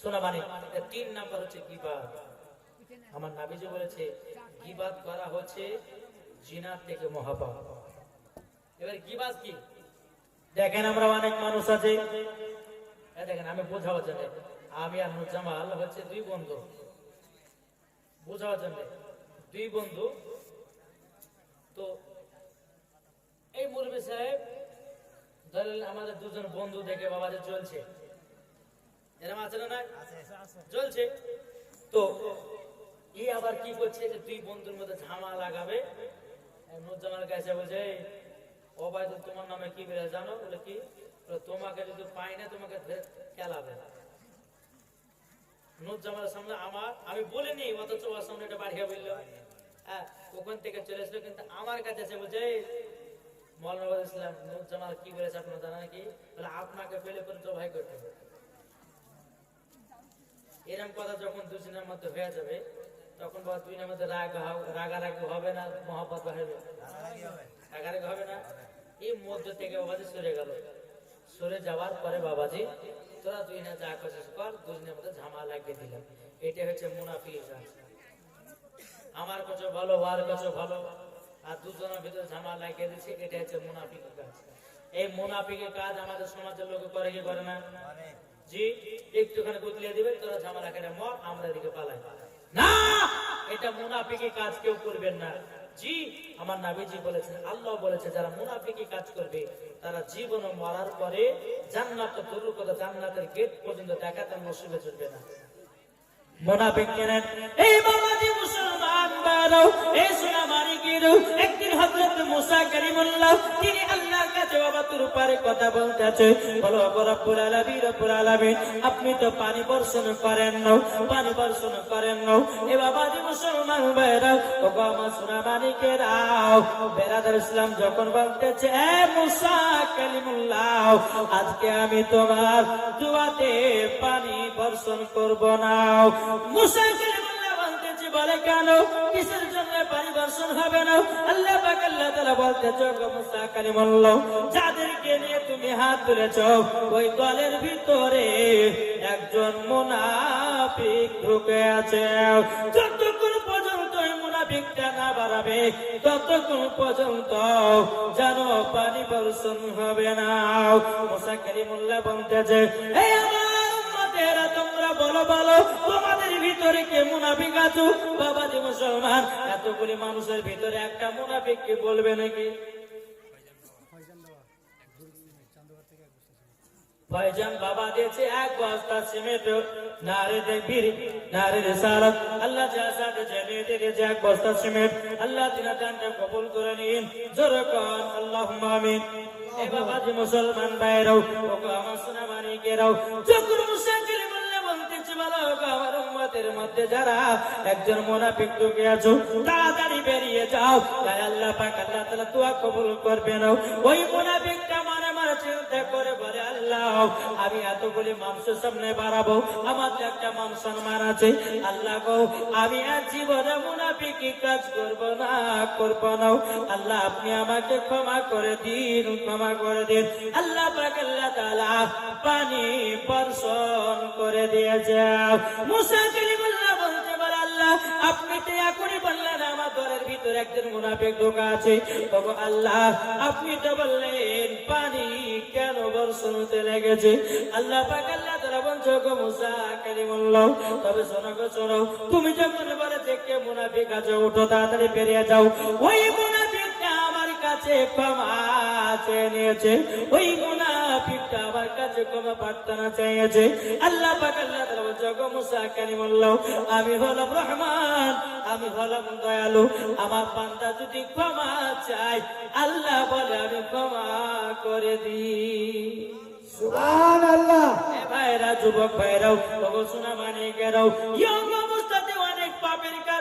শোনা মানে তিন নাম্বার হচ্ছে গিবাদ। আমার নাবিজি বলেছে, গিবাদ করা হচ্ছে জিনার থেকে মহাপাপ। এবার গিবাদ কি? দেখেন আমরা অনেক মানুষ আছে। দেখেন, আমি বোঝাবার জন্য, আমি আর নুজামাল হচ্ছে দুই বন্ধু। বোঝাবার জন্য, দুই বন্ধু। তো এই মুরবি সাহেব, ধরেন আমাদের দুজন বন্ধু দেখে বাবাদের চলছে। এরকম আছে না না চলছে। তো ই আবার কি করছে যে দুই বন্ধুর মধ্যে ঝামা লাগাবে? কাছে বলছে ও ভাই তোমার নামে কি বেড়ে জানো? বলে কি? তোমাকে যদি পাই না তোমাকে খেলাবে। সামনে আমার আমি বলিনি অথচ ওর সামনে এটা বাড়িয়ে বলল। হ্যাঁ ওখান থেকে চলে এসলো কিন্তু আমার কাছে এসে বলছে "এই, মৌলানা ইসলাম নুরজামাল কি বলেছে আপনার জানা নাকি? বলে আপনাকে পেলে করে জবাই করতে হবে। এরকম কথা যখন দুজনের মধ্যে হয়ে যাবে, তখন বাবা দুই মধ্যে রাগ রাগারাগি হবে না মহাপত হবে? রাগারাগি হবে না? এই মধ্য থেকে বাবাজি সরে গেল। সরে যাওয়ার পরে বাবাজি, তোরা দুই না যা করছিস কর দুজনের মধ্যে ঝামা লাগিয়ে দিলাম। এটা হচ্ছে মুনাফি আমার কাছে ভালো ওর কাছে ভালো, আর দুজনের ভিতরে ঝামা লাগিয়ে দিচ্ছে এটা হচ্ছে মুনাফিক কাজ। এই মুনাফিকের কাজ আমাদের সমাজের লোক করে কি করে না? জি, একটুখানি বদলিয়ে দিবে তোরা ঝামেলা কেটে মর, আমরা এদিকে পালাই। না, এটা মুনাফিকি কাজ কেউ করবেন না। জি, আমার নাবিজি বলেছেন আল্লাহ বলেছে, যারা মুনাফিকি কাজ করবে, তারা জীবন মরার পরে জান্নাত তরু কথা, জান্নাতের গেট পর্যন্ত দেখাতে নসিবে চলবে না। মোনাফিক কেনেন? এই বাবাজি বাবা আপনি তো পানি বর্ষণ করেন পানি বর্ষণ করেন এ বাবাজি মুসলমান ভাইরা ও আমার সোনা বেরাদার ইসলাম যখন বলতেছে, এ মুসা কালিমুল্লাহ আজকে আমি তোমার দুয়াতে পানি বর্ষণ করব না। মুসা যাদেরকে নিয়ে তুমি হাত তুলেছ, ওই দলের ভিতরে একজন মুনাফিক ঢুকে আছে। যতক্ষণ পর্যন্ত মুনাফিকটা না বাড়াবে, ততক্ষণ পর্যন্ত যেন পানি বর্ষণ হবে না। মুসা কালিমুল্লাহ বলতেছে এই আমার উম্মতেরা বলো বলো, তোমাদের ভিতরে কে মুনাফিক আছো? বাবাজি মুসলমান, এতগুলি মানুষের ভিতরে একটা মুনাফিক কি বলবে নাকি? ভাইজান বাবা যা মুসলমান ভাইরাও, ওগো আমার সোনা মানিকেরাও যখন মুসাফির আমার মধ্যে যারা একজন মুনাফিক ঢুকে আছো, তাড়াতাড়ি বেরিয়ে যাও। তাই আল্লাহ পাক আল্লাহ তাআলা দোয়া করবে না ওই মোনাফিকটা মনে মনে আল্লাহ আর জীবনে মুনাফিকি কাজ করব না করব না। আল্লাহ, আপনি আমাকে ক্ষমা করে দিন, ক্ষমা করে দিন। আল্লাহ পাক আল্লাহ তাআলা পানি বর্ষণ করে দিয়েছে। মুসা ঘরের ভিতরে একজন মুনাফিক ঢোকা আছে। তবু আল্লাহ, আপনি তো বললেন, পানি কেন বর্ষণ হতে লেগেছে? আল্লাহ তুমি যখন বলে থেকে মুনাফিক আছে উঠো তাড়াতাড়ি বেরিয়ে যাও। ওই মুনাফিকটা ক্ষমা চেয়ে ওই মুনাফিকটা আমার কাছে ক্ষমা প্রার্থনা চাইছে আল্লাহ পাক আল্লাহ তাআলা বলছে মুসা কালিমুল্লাহ আমি হলাম রহমান আমি হলাম দয়ালু। আমার বান্দা যদি ক্ষমা চাই আল্লাহ বলে আমি ক্ষমা করে দিই। ভাইরা যুবক ভাইরাও শোনা মানে গেরাও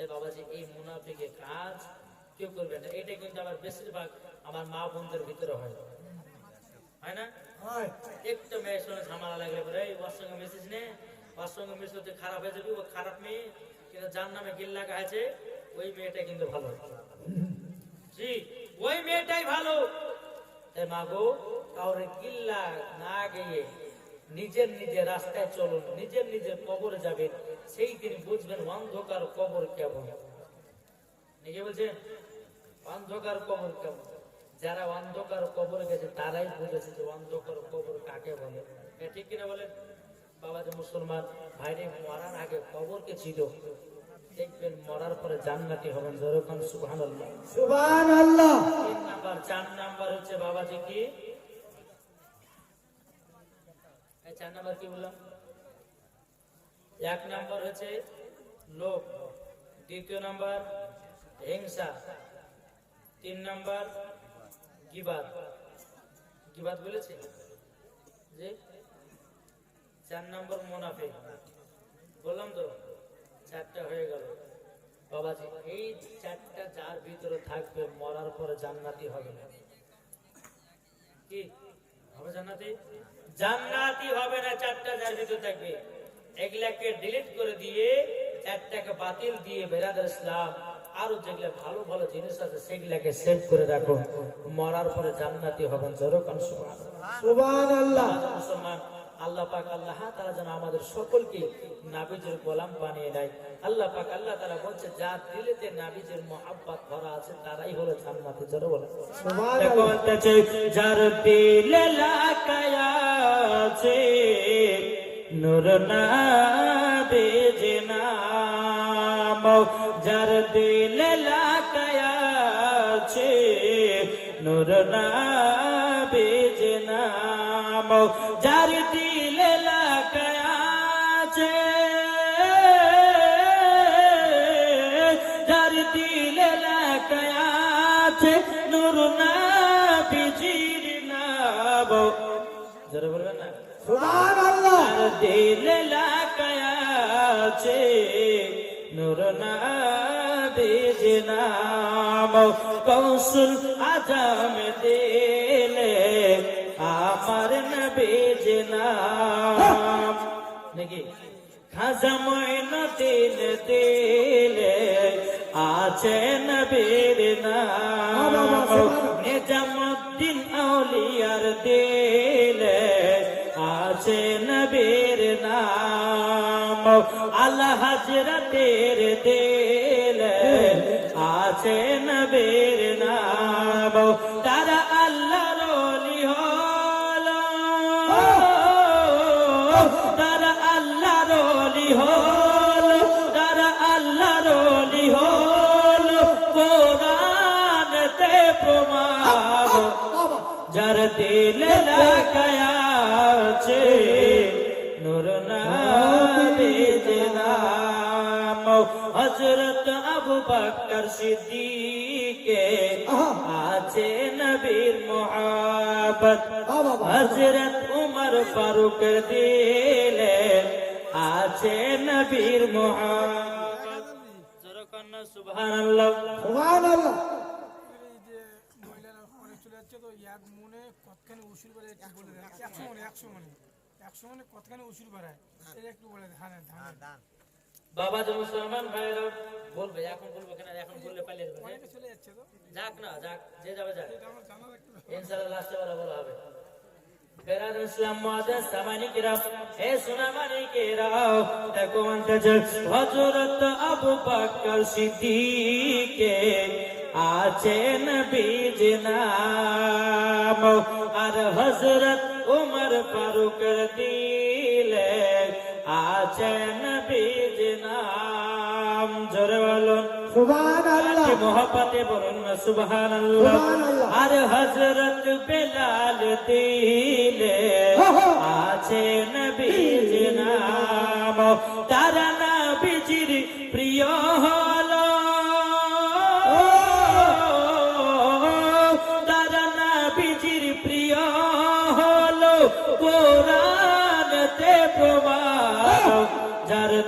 এই বাবাজি এই মুনাফিকে কাজ কেউ করবে না। এটা কিন্তু আমার বেশিরভাগ আমার মা বোনদের ভিতরে হয়। হয় না? একটু মেয়ের সঙ্গে ঝামেলা লাগলে পরে ওর সঙ্গে মিশিস নে ওর সঙ্গে মিশলে তুই খারাপ হয়ে যাবি ও খারাপ মেয়ে কিন্তু যার নামে গিল লাগা আছে ওই মেয়েটা কিন্তু ভালো। জি ওই মেয়েটাই ভালো। তাই মা গো কাউরে গিল্লা না গিয়ে নিজের নিজের রাস্তায় চলুন নিজের নিজের কবরে যাবেন সেই দিন বুঝবেন অন্ধকার কবর কেমন। নাকি বলছেন অন্ধকার কবর কেমন? যারা অন্ধকার কবরে গেছে তারাই বুঝেছে যে অন্ধকার কবর কাকে বলে। ঠিক কিনা বলেন? বাবা যে মুসলমান ভাইরে মরার আগে কবরকে ছিল? দেখবেন মরার পরে জান্নাতি হবেন যেরকম সুবহানাল্লাহ। সুবহান আল্লাহ তিন নাম্বার চার নাম্বার হচ্ছে বাবাজি কি এই চার নাম্বার কি বললাম? এক নাম্বার হচ্ছে লোভ। দ্বিতীয় নাম্বার হিংসা। তিন নাম্বার গিবাদ। গিবাদ বলেছে? যে চার নাম্বার মোনাফে বললাম তো, চারটা হয়ে গেল। বাবাজি, এই চারটা যার ভিতরে থাকবে, মরার পরে জান্নাতি হবে না। কি? হবে জান্নাতি? জান্নাতি হবে না চারটা যার ভিতরে থাকবে। এগুলাকে ডিলিট করে দিয়ে চারটাকে বাতিল দিয়ে বেরাদার ইসলাম আরও যেগুলো ভালো ভালো জিনিস আছে সেগুলাকে সেভ করে রাখো। মরার পরে জান্নাতি হবেন যেরকম সুবহানাল্লাহ। সুবহান আল্লাহ মুসলমান আল্লাহ পাক আল্লাহ তারা যেন আমাদের সকলকে নাবিজের গোলাম বানিয়ে নেয় আল্লাহ পাক আল্লাহ তারা বলছে যা দিলেতে নাবিজের মোহাব্বত ভরা আছে তারাই হলো জান্নাতে। জোরে বলে যার দিলে লাকায়া আছে নূর না বেজে নাম যার দিলে লাকায়া আছে নূর না বেজে নাম যার দিলে দিল আছে নূর না নাম। কৌশল আজম দিলে আমার নবীজ নাম। নাকি? খাজা ময়ন দিল দিলে আছে নবীর নাম। নিজামুদ্দিন আউলিয়ার দিলে আল্লাহ হজরতের দিলে আছে নবীর নাম। তারা আল্লাহ রলি হলো। তারা আল্লাহ রলি হলো। তারা আল্লাহ রলি হলো। কোরআনতে প্রমাণ। যার দিল লাগায়া আছে নাবিজ নাম হযরত আবু বকর সিদ্দিকে আছে নবীর মুহাব্বত হযরত উমর ফারুক দিলে আছে নবীর জোরকন্না সুবহানাল্লাহ সুবহান আল্লাহ এই যে মহিলারা অনেক চলে যাচ্ছে তো এক মনে কতখানি উসুর বলে একশো মনে একশো মনে। একশো মনে কতখানি উসুর বেড়ায় এটা একটু বলে দেন হ্যাঁ ধান বাবা যে মুসলমান ভাইরা বলবে এখন বলব কেন এখন বললে পালিয়ে যাবে অনেকে চলে যাচ্ছে তো। যাক না যাক যে যাবে যাক। ইনশাআল্লাহ লাস্টে বলা বলা হবে। বেরাদ ইসলাম মুআদ্দাস সামানি কিরাম হে সুনামানি কিরাম দেখো অন্তজল হযরত আবু বকর সিদ্দিকে আছে নবীজ নাম। আর হযরত উমর ফারুক দিলে আছে নবীজ নাম। জোরে বলুন। মোহব্বতে বলুন না সুবহানাল্লাহ। আর হযরত বেলাল দিলে আছে নবীর নাম। তারা নবীজির প্রিয়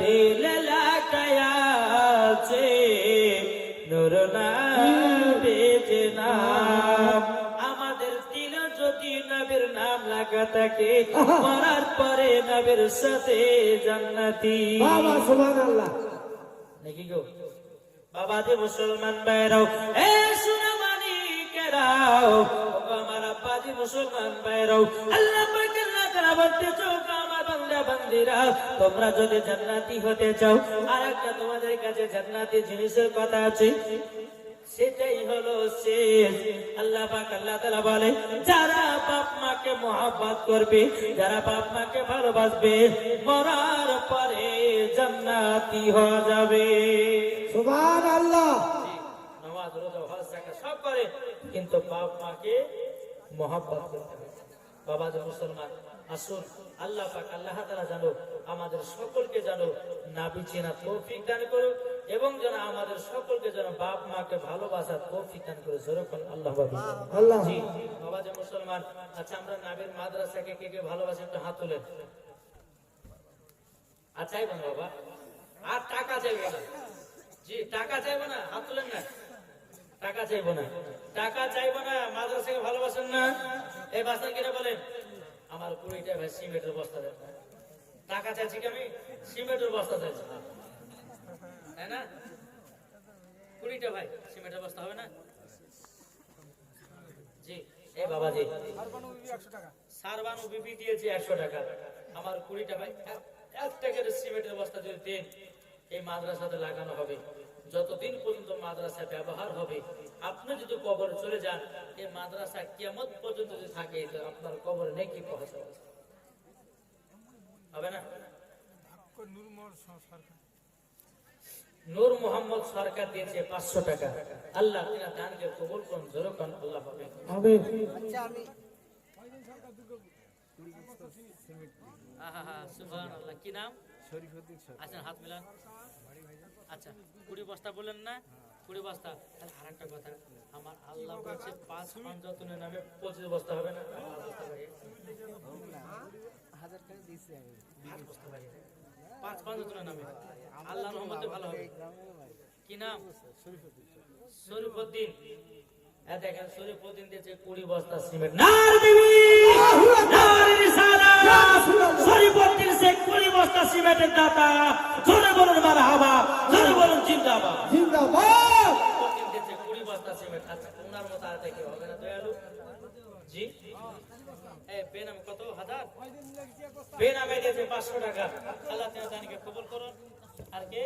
দিল লাগায়াছে নূর নাবির নাম। আমাদের দিল যদি নবীর নাম লাগা থাকে মরার পরে নবীর সাথে জান্নাতি। বাবা সুবহানাল্লাহ। নাকি গো। বাবা যে মুসলমান বাইরাও এ সুনামানি কেরাও। আমার আব্বাজি মুসলমান বাইরাও আল্লাহ পাক আল্লাহ বলতে চোখ আমার বান্দা বান্দিরা তোমরা যদি জান্নাতি হতে চাও আর একটা তোমাদের কাছে জান্নাতি জিনিসের কথা আছে। সেটাই হলো শেষ। আল্লাহ পাক আল্লাহ তাআলা বলে যারা বাপ মাকে মহব্বত করবে যারা বাপ মাকে ভালোবাসবে মরার পরে জান্নাতি হয়ে যাবে। সুবহানাল্লাহ। নামাজ রোজা হজ যাকাত সব করে কিন্তু বাপ মাকে মহব্বত করতে হবে। বাবা যে মুসলমান আসুন আল্লাহ পাক আল্লাহ তাআলা জানো আমাদের সকলকে জানো নাবি চেনা তৌফিক দান করুক এবং যেন আমাদের সকলকে যেন বাপ মাকে ভালোবাসার তৌফিক দান করে যেরকম আল্লাহ আল্লাহ জি বাবা যে মুসলমান আচ্ছা আমরা নাবির মাদ্রাসাকে কে কে ভালোবাসি একটু হাত তুলেন। আর চাইব না বাবা আর টাকা চাইব না। জি টাকা চাইব না হাত তুলেন না। টাকা চাইব না। টাকা চাইব না মাদ্রাসাকে ভালোবাসেন না। এই বাসন কিনে বলেন আমার কুড়িটা ভাই সিমেন্টের বস্তা দেন টাকা চাইছি কি আমি? সিমেন্টের বস্তা তাই না? কুড়িটা ভাই সিমেন্টের বস্তা হবে না? জি টাকা। ভাই, এক- সিমেন্টের বস্তা যদি দেন, এই মাদ্রাসাতে লাগানো হবে। যতদিন পর্যন্ত মাদ্রাসা ব্যবহার হবে আপনি যদি কবর চলে যান এই মাদ্রাসা কিয়ামত পর্যন্ত যদি থাকে তো আপনার কবরে নেই পৌঁছাবে হবে না? নূর মোহাম্মদ সরকার দিয়েছে পাঁচশো টাকা। আল্লাহ তিনা দানকে কবুল করুন জোরকন আল্লাহ পাবে আমিন। সুবহানাল্লাহ। কি নাম? আচ্ছা হাত মিলান। আচ্ছা কুড়ি বস্তা বললেন না? কুড়ি বস্তা। তাহলে আর একটা কথা আমার আল্লাহ বলছে পাঁচ পঞ্চাতনের নামে পঁচিশ বস্তা হবে না? পাঁচ বস্তা বাড়িয়ে। পাঁচ বস্তা বাড়িয়ে। পাঁচ পঞ্চাতনের নামে আল্লাহ রহমতে ভালো হবে। কি নাম? শরীফুদ্দিন। হ্যাঁ দেখেন শরীফুদ্দিন দিয়েছে কুড়ি বস্তা সিমেন্ট। নার সিমেন্টের দাতা। জোরে বলুন মার হাবা। জোরে বলুন জিন্দাবাদ। জিন্দাবাদ কুড়ি বস্তা সিমেন্ট। আচ্ছা ওনার মতো আর দেখে হবে না দয়ালু। জি? এই কত? হাজার? বেনামে দিয়েছে পাঁচশো টাকা। আল্লাহ তাআলা জানিকে কবুল করুন। আর কে?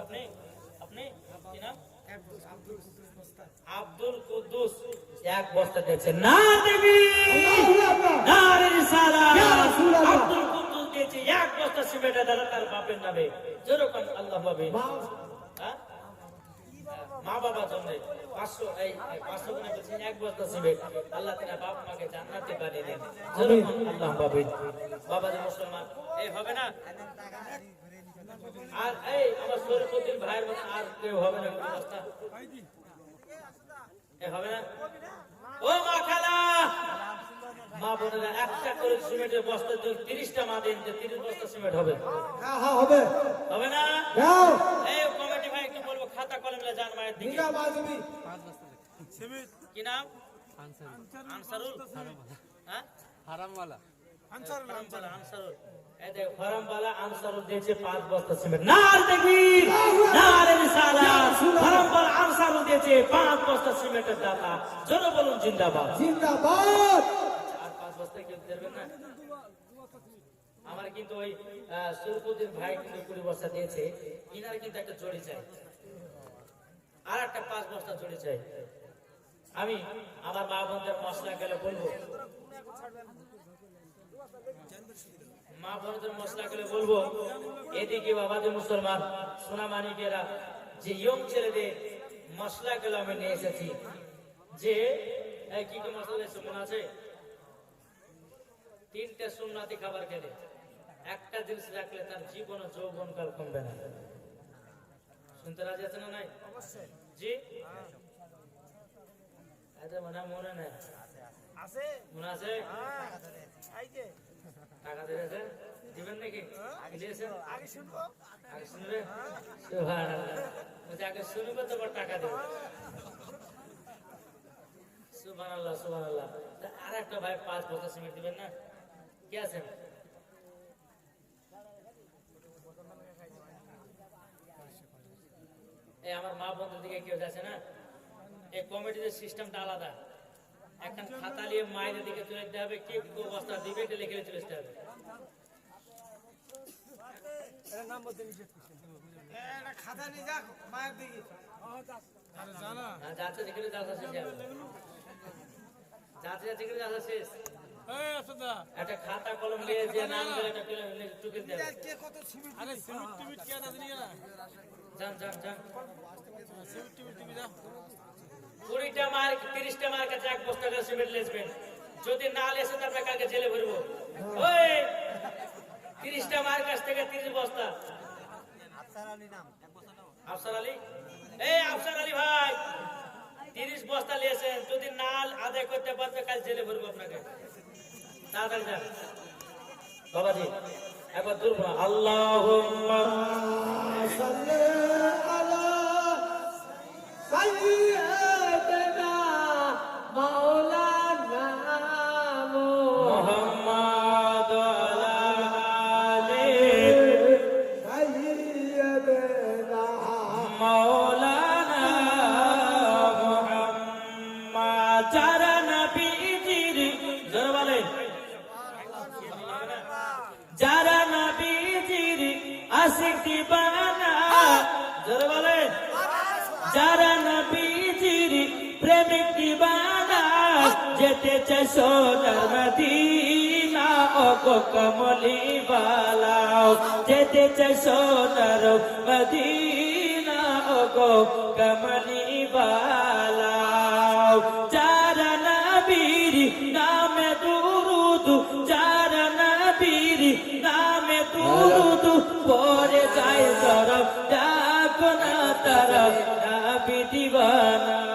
আপনি? আপনি? কি নাম? আব্দুল কুদ্দুস এক বস্তা দিয়েছে। না দেবী! না রে রিসালাত আব্দুল কুদ্দুস দিয়েছে এক বস্তা সিমেন্ট দাদা তার বাপের নামে। যেরকম আল্লাহ পাবে হ্যাঁ? মা বাবা জন্য পাঁচশো এই পাঁচশো গুণে বলছেন এক বস্তা সিমেন্ট। আল্লাহ তিনা বাপ মাকে জান্নাতে বানিয়ে দেন। যেরকম আল্লাহ পাবে বাবা। যে মুসলমান। এই হবে না? আর এই আমার শরীফুদ্দিন ভাইয়ের মতো আর কেউ হবে না। হবে না? ও মা খালা! মা বোনেরা একটা করে সিমেন্টের বস্তা যদি তিরিশটা মা দেন তিরিশ বস্তা সিমেন্ট হবে। হ্যাঁ হ্যাঁ হবে। হবে না? এই কমিটি ভাই একটু বলব খাতা কলমে মায়ের দিকে। কি নাম? আনসারুল। হ্যাঁ? আনসারুল আনসারুল আনসারুল। আমার কিন্তু ওই আহ, সুরপুদ্দিন ভাই কিন্তু কুড়ি বস্তা দিয়েছে। ইনার কিন্তু একটা জড়ি চাই। আর একটা পাঁচ বস্তা জড়ি চাই। আমি আমার মা বোনদের মশলা গেলে বলব। মা বোনদের মশলা গেলে বলব এদিকে বাবাদের মুসলমান সোনা মানিকেরা যে ইয়ং ছেলেদের মশলা গুলো আমি নিয়ে এসেছি। যে কি কি মশলা এসে মনে আছে? তিনটা সুন্নাতি খাবার খেলে। একটা জিনিস রাখলে তার জীবন ও যৌবন কাল কমবে না। শুনতে রাজি আছে না নাই? জি? আচ্ছা মনে মনে নাই। আছে মনে আছে? হ্যাঁ। টাকা দিয়েছে দিবেন নাকি? দিয়েছেন আগে শুনব। আগে শুনবে? আগে শুনবে তারপর টাকা দেবে। আর একটা ভাই পাঁচ বছর সিমেন্ট দিবেন না? কে আছেন? এই আমার মা বন্ধুর দিকে কেউ যাচ্ছে না? এই কমিটির সিস্টেমটা আলাদা। এখন খাতা নিয়ে মায়ের দিকে চলে যেতে হবে কে কো বস্তা দিবে এটা লিখে চলে যেতে হবে। একটা খাতা নিয়ে যাক মায়ের দিকে। আরে জানা। হ্যাঁ, যাচ্ছে যেখানে যাচ্ছে শেষ হবে। যাচ্ছে যাচ্ছে যেখানে যাচ্ছে শেষ এই আসদা একটা খাতা কলম নিয়ে যে নাম একটা টুকে দেবে। কে কত সিমেন্ট আরে সিমেন্ট টিমিট কে দাদি নিয়ে যান যান যান। টিমিট তুমি কুড়িটা মার তিরিশটা মার কাছে এক বস্তা করে সিমেন্ট লেসবেন। যদি না লেসে তো আপনার কালকে জেলে ভরবো। ওই তিরিশটা মার কাছ থেকে তিরিশ বস্তা। আফসার আলী? এই আফসার আলী ভাই তিরিশ বস্তা লিয়েছেন যদি না আদায় করতে পারবে কাল জেলে ভরবো আপনাকে। তাড়াতাড়ি যান। বাবাজি একবার দূর আল্লাহ যারা নবীজির প্রেমিক দিবানা যেতে চায় সোনার মদিনা ও গো কমলি বালাও। যেতে চায় সোনার মদিনা ও গো কমলি বালাও। যারা নবীর নামে দুরুদ, যারা নবীর নামে দুরুদ পরে যায় তরফ ডাক না দিবানা